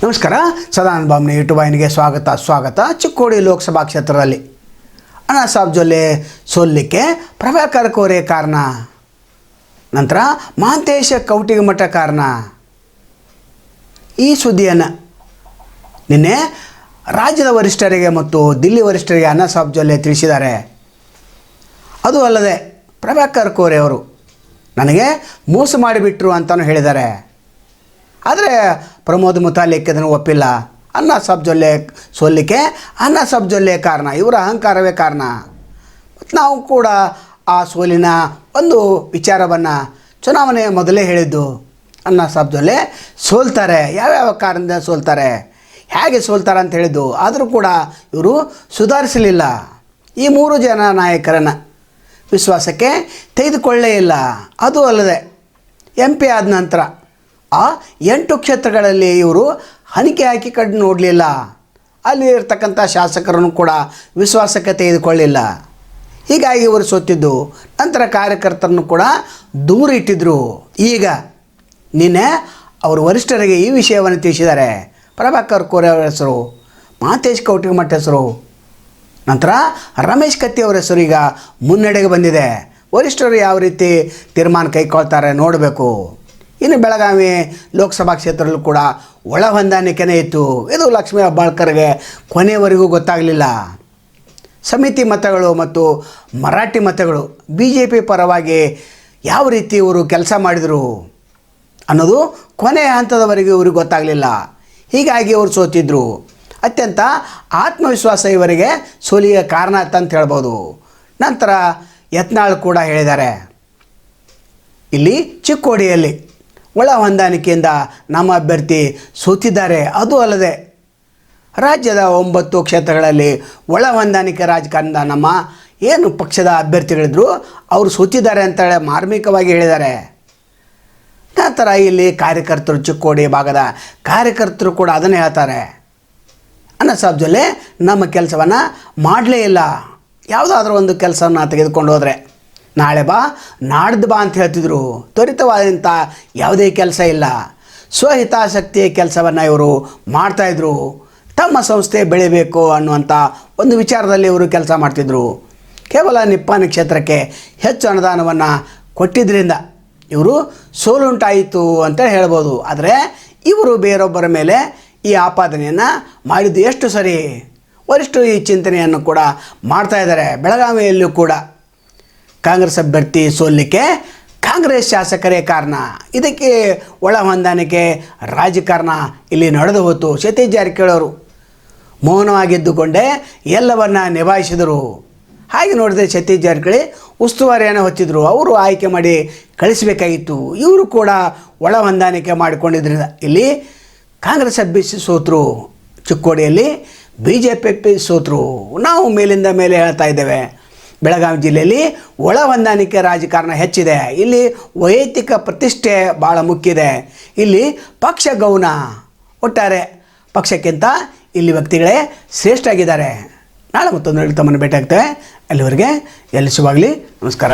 ನಮಸ್ಕಾರ. ಸದಾನಂದ ಬಾಮ್ನಿ ಯೂಟ್ಯೂಬ್ ವಾಹಿನಿಗೆ ಸ್ವಾಗತ ಸ್ವಾಗತ. ಚಿಕ್ಕೋಡಿ ಲೋಕಸಭಾ ಕ್ಷೇತ್ರದಲ್ಲಿ. ಅಣ್ಣಾ ಸಾಬ್ ಜೊಲ್ಲೆ ಸೋಲಿಕ್ಕೆ ಪ್ರಭಾಕರ್ ಕೋರೆ ಕಾರಣ. ನಂತರ ಮಹಾಂತೇಶ ಕೌಟಿಗೆ ಮಠ ಕಾರಣ. ಈ ಸುದ್ದಿಯನ್ನು ನಿನ್ನೆ ರಾಜ್ಯದ ವರಿಷ್ಠರಿಗೆ ಮತ್ತು ದಿಲ್ಲಿ ವರಿಷ್ಠರಿಗೆ ಅಣ್ಣಾ ಸಾಬ್ ಜೊಲ್ಲೆ ತಿಳಿಸಿದ್ದಾರೆ. ಅದು ಅಲ್ಲದೆ ಪ್ರಭಾಕರ್ ಕೋರೆ ಅವರು ನನಗೆ ಮೋಸ ಮಾಡಿಬಿಟ್ರು ಅಂತಲೂ ಹೇಳಿದ್ದಾರೆ. ಆದರೆ ಪ್ರಮೋದ್ ಮುತಾಲಿಕ್ ಇದನ್ನು ಒಪ್ಪಿಲ್ಲ. ಅನ್ನ ಸಬ್ಜೊಲ್ಲೆ ಜೊಲ್ಲೆ ಸೋಲಿಕೆ ಅನ್ನ ಸಬ್ಜೊಲ್ಲೆ ಕಾರಣ, ಇವರ ಅಹಂಕಾರವೇ ಕಾರಣ. ನಾವು ಕೂಡ ಆ ಸೋಲಿನ ಒಂದು ವಿಚಾರವನ್ನು ಚುನಾವಣೆ ಮೊದಲೇ ಹೇಳಿದ್ದು, ಅನ್ನ ಸಬ್ ಜೊಲ್ಲೆ ಸೋಲ್ತಾರೆ. ಯಾವ್ಯಾವ ಕಾರಣದಿಂದ ಸೋಲ್ತಾರೆ? ಹೇಗೆ ಸೋಲ್ತಾರೆ ಅಂತ ಹೇಳಿದ್ದು, ಆದರೂ ಕೂಡ ಇವರು ಸುಧಾರಿಸಲಿಲ್ಲ. ಈ ಮೂರು ಜನ ನಾಯಕರನ್ನು ವಿಶ್ವಾಸಕ್ಕೆ ತೆಗೆದುಕೊಳ್ಳೇ ಇಲ್ಲ. ಅದು ಅಲ್ಲದೆ, ಎಂ ಪಿ ಆದ ನಂತರ ಆ ಎಂಟು ಕ್ಷೇತ್ರಗಳಲ್ಲಿ ಇವರು ಹನಿಕೆ ಹಾಕಿ ಕಣ್ಣು ನೋಡಲಿಲ್ಲ. ಅಲ್ಲಿ ಇರ್ತಕ್ಕಂಥ ಶಾಸಕರನ್ನು ಕೂಡ ವಿಶ್ವಾಸಕ್ಕೆ ತೆಗೆದುಕೊಳ್ಳಿಲ್ಲ. ಹೀಗಾಗಿ ಇವರು ಸೋತಿದ್ದು. ನಂತರ ಕಾರ್ಯಕರ್ತರನ್ನು ಕೂಡ ದೂರ ಇಟ್ಟಿದ್ದರು ಈಗ ನಿನ್ನೆ ಅವರು ವರಿಷ್ಠರಿಗೆ ಈ ವಿಷಯವನ್ನು ತಿಳಿಸಿದ್ದಾರೆ. ಪ್ರಭಾಕರ್ ಕೋರೆ ಅವರ ಹೆಸರು, ಮಾತೇಶ್ ಕೌಟಿಗಮಠ ಹೆಸರು. ನಂತರ ರಮೇಶ್ ಕತ್ತಿ ಅವರ ಹೆಸರು ಈಗ ಮುನ್ನಡೆಗೆ ಬಂದಿದೆ. ವರಿಷ್ಠರು ಯಾವ ರೀತಿ ತೀರ್ಮಾನ ಕೈಕೊಳ್ತಾರೆ ನೋಡಬೇಕು. ಇನ್ನು ಬೆಳಗಾವಿ ಲೋಕಸಭಾ ಕ್ಷೇತ್ರದಲ್ಲೂ ಕೂಡ ಒಳ ಹೊಂದಾಣಿಕೆನೇ ಇತ್ತು. ಇದು ಲಕ್ಷ್ಮೀ ಹೆಬ್ಬಾಳ್ಕರ್ಗೆ ಕೊನೆಯವರೆಗೂ ಗೊತ್ತಾಗಲಿಲ್ಲ. ಸಮಿತಿ ಮತಗಳು ಮತ್ತು ಮರಾಠಿ ಮತಗಳು ಬಿ ಜೆ ಪಿ ಪರವಾಗಿ ಯಾವ ರೀತಿ ಇವರು ಕೆಲಸ ಮಾಡಿದರು ಅನ್ನೋದು ಕೊನೆಯ ಹಂತದವರೆಗೂ ಇವ್ರಿಗೆ ಗೊತ್ತಾಗಲಿಲ್ಲ. ಹೀಗಾಗಿ ಅವರು ಸೋತಿದ್ರು. ಅತ್ಯಂತ ಆತ್ಮವಿಶ್ವಾಸ ಇವರಿಗೆ ಸೋಲಿಗೆ ಕಾರಣ ಅಂತ ಹೇಳ್ಬೋದು. ನಂತರ ಯತ್ನಾಳ್ ಕೂಡ ಹೇಳಿದ್ದಾರೆ. ಇಲ್ಲಿ ಚಿಕ್ಕೋಡಿಯಲ್ಲಿ ಒಳ ಹೊಂದಾಣಿಕೆಯಿಂದ ನಮ್ಮ ಅಭ್ಯರ್ಥಿ ಸೋತಿದ್ದಾರೆ. ಅದು ಅಲ್ಲದೆ ರಾಜ್ಯದ ಒಂಬತ್ತು ಕ್ಷೇತ್ರಗಳಲ್ಲಿ ಒಳ ಹೊಂದಾಣಿಕೆ ರಾಜಕಾರಣದ ನಮ್ಮ ಏನು ಪಕ್ಷದ ಅಭ್ಯರ್ಥಿಗಳಿದ್ರು ಅವರು ಸೋತಿದ್ದಾರೆ ಅಂತೇಳಿ ಮಾರ್ಮಿಕವಾಗಿ ಹೇಳಿದ್ದಾರೆ. ನಂತರ ಇಲ್ಲಿ ಕಾರ್ಯಕರ್ತರು ಚಿಕ್ಕೋಡಿ ಭಾಗದ ಕಾರ್ಯಕರ್ತರು ಕೂಡ ಅದನ್ನೇ ಹೇಳ್ತಾರೆ. ಅನ್ನ ಸಾಬ್ಜಲ್ಲಿ ನಮ್ಮ ಕೆಲಸವನ್ನು ಮಾಡಲೇ ಇಲ್ಲ. ಯಾವುದಾದ್ರೂ ಒಂದು ಕೆಲಸವನ್ನು ತೆಗೆದುಕೊಂಡು ಹೋದರೆ. ನಾಳೆ ಬಾ, ನಾಡ್ದು ಬಾ ಅಂತ ಹೇಳ್ತಿದ್ರು. ತ್ವರಿತವಾದಂಥ ಯಾವುದೇ ಕೆಲಸ ಇಲ್ಲ. ಸ್ವಹಿತಾಸಕ್ತಿಯ ಕೆಲಸವನ್ನು ಇವರು ಮಾಡ್ತಾಯಿದ್ರು ತಮ್ಮ ಸಂಸ್ಥೆ ಬೆಳಿಬೇಕು ಅನ್ನುವಂಥ ಒಂದು ವಿಚಾರದಲ್ಲಿ ಇವರು ಕೆಲಸ ಮಾಡ್ತಿದ್ರು. ಕೇವಲ ನಿಪ್ಪಾನ ಕ್ಷೇತ್ರಕ್ಕೆ ಹೆಚ್ಚು ಅನುದಾನವನ್ನು ಕೊಟ್ಟಿದ್ದರಿಂದ ಇವರು ಸೋಲುಂಟಾಯಿತು ಅಂತ ಹೇಳ್ಬೋದು. ಆದರೆ ಇವರು ಬೇರೊಬ್ಬರ ಮೇಲೆ ಈ ಆಪಾದನೆಯನ್ನು ಮಾಡಿದ್ದು ಎಷ್ಟು ಸರಿ? ವರಿಷ್ಠರು ಈ ಚಿಂತನೆಯನ್ನು ಕೂಡ ಮಾಡ್ತಾಯಿದ್ದಾರೆ ಬೆಳಗಾವಿಯಲ್ಲೂ ಕೂಡ. ಕಾಂಗ್ರೆಸ್ ಅಭ್ಯರ್ಥಿ ಸೋಲಿಕ್ಕೆ ಕಾಂಗ್ರೆಸ್ ಶಾಸಕರೇ ಕಾರಣ. ಇದಕ್ಕೆ ಒಳ ಹೊಂದಾಣಿಕೆ ರಾಜಕಾರಣ ಇಲ್ಲಿ ನಡೆದು ಹೋಯಿತು ಸತೀಶ್ ಜಾರಕಿಹೊಳಿ ಅವರು ಮೌನವಾಗಿದ್ದುಕೊಂಡೇ ಎಲ್ಲವನ್ನ ನಿಭಾಯಿಸಿದರು. ಹಾಗೆ ನೋಡಿದ್ರೆ ಸತೀಶ್ ಜಾರಕಿಹೊಳಿ ಉಸ್ತುವಾರಿಯನ್ನು ಹೊತ್ತಿದ್ರು. ಅವರು ಆಯ್ಕೆ ಮಾಡಿ ಕಳಿಸಬೇಕಾಗಿತ್ತು. ಇವರು ಕೂಡ ಒಳ ಹೊಂದಾಣಿಕೆ ಮಾಡಿಕೊಂಡಿದ್ದರಿಂದ ಇಲ್ಲಿ ಕಾಂಗ್ರೆಸ್ ಅಭ್ಯರ್ಥಿ ಸೋತರು. ಚಿಕ್ಕೋಡಿಯಲ್ಲಿ ಬಿ ಜೆ ಪಿ ಸೋತರು. ನಾವು ಮೇಲಿಂದ ಮೇಲೆ ಹೇಳ್ತಾ ಇದ್ದೇವೆ. ಬೆಳಗಾವಿ ಜಿಲ್ಲೆಯಲ್ಲಿ ಒಳ ಹೊಂದಾಣಿಕೆ ರಾಜಕಾರಣ ಹೆಚ್ಚಿದೆ. ಇಲ್ಲಿ ವೈಯಕ್ತಿಕ ಪ್ರತಿಷ್ಠೆ ಭಾಳ ಮುಖ್ಯ ಇದೆ. ಇಲ್ಲಿ ಪಕ್ಷ ಗೌನ ಒಟ್ಟಾರೆ ಪಕ್ಷಕ್ಕಿಂತ ಇಲ್ಲಿ ವ್ಯಕ್ತಿಗಳೇ ಶ್ರೇಷ್ಠ ಆಗಿದ್ದಾರೆ ನಾಳೆ ಮತ್ತೊಂದು ತಮ್ಮನ್ನು ಭೇಟಿ ಆಗ್ತೇವೆ ಅಲ್ಲಿವರೆಗೆ ಎಲ್ಲಿ ಶುಭಾಗಲಿ ನಮಸ್ಕಾರ.